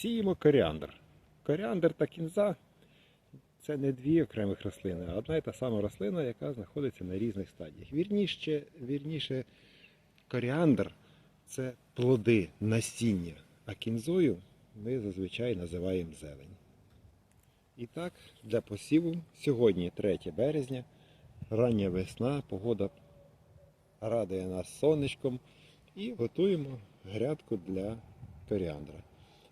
Сіємо коріандр. Коріандр та кінза це не дві окремих рослини, а одна і та сама рослина, яка знаходиться на різних стадіях. Вірніше, вірніше коріандр це плоди, насіння, а кінзою ми зазвичай називаємо зелень. І так, для посіву сьогодні 3 березня, рання весна, погода радує нас сонечком і готуємо грядку для коріандра.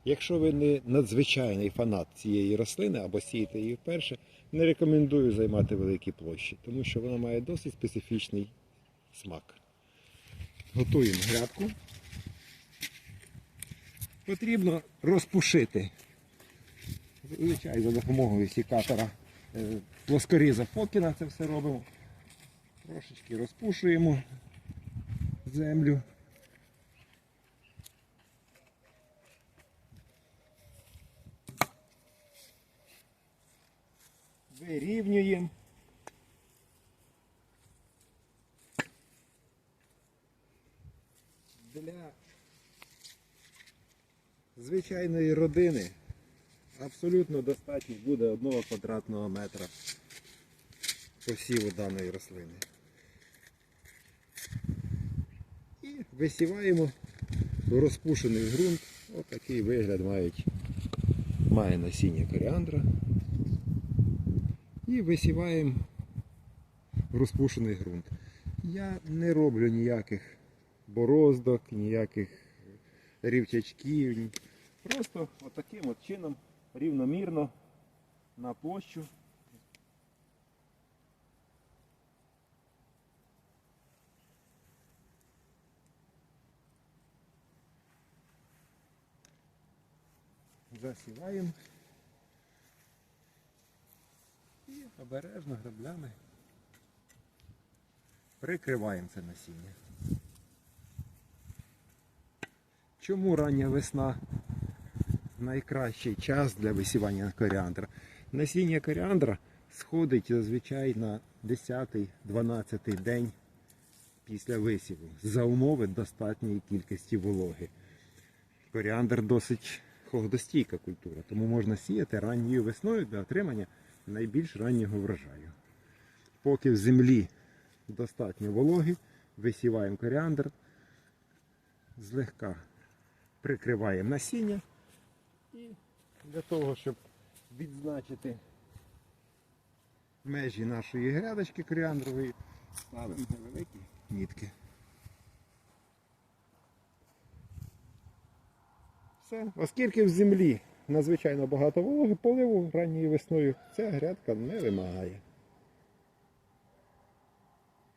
Якщо ви не надзвичайний фанат цієї рослини або сієте її вперше, не рекомендую займати великі площі, тому що вона має досить специфічний смак. Готуємо грядку. Потрібно розпушити Зазвичай за допомогою сікатора е, плоскоріза Фокіна це все робимо. Трошечки розпушуємо землю. Вирівнюємо. Для звичайної родини абсолютно достатньо буде одного квадратного метра посіву даної рослини. І висіваємо розпушений ґрунт. Отакий вигляд мають, має насіння коріандра. І висіваємо в розпушений ґрунт. Я не роблю ніяких бороздок, ніяких рівчачків. Просто отаким от чином рівномірно на площу. Засіваємо і обережно граблями прикриваємо це насіння. Чому рання весна найкращий час для висівання коріандра. Насіння коріандра сходить зазвичай на 10-12 день після висіву за умови достатньої кількості вологи. Коріандр досить холодостійка культура, тому можна сіяти ранньою весною для отримання найбільш раннього врожаю. Поки в землі достатньо вологи, висіваємо коріандр, злегка прикриваємо насіння. І для того, щоб відзначити межі нашої грядочки коріандрової, ставимо невеликі нітки. Все. Оскільки в землі надзвичайно багато вологи, поливу ранньою весною ця грядка не вимагає.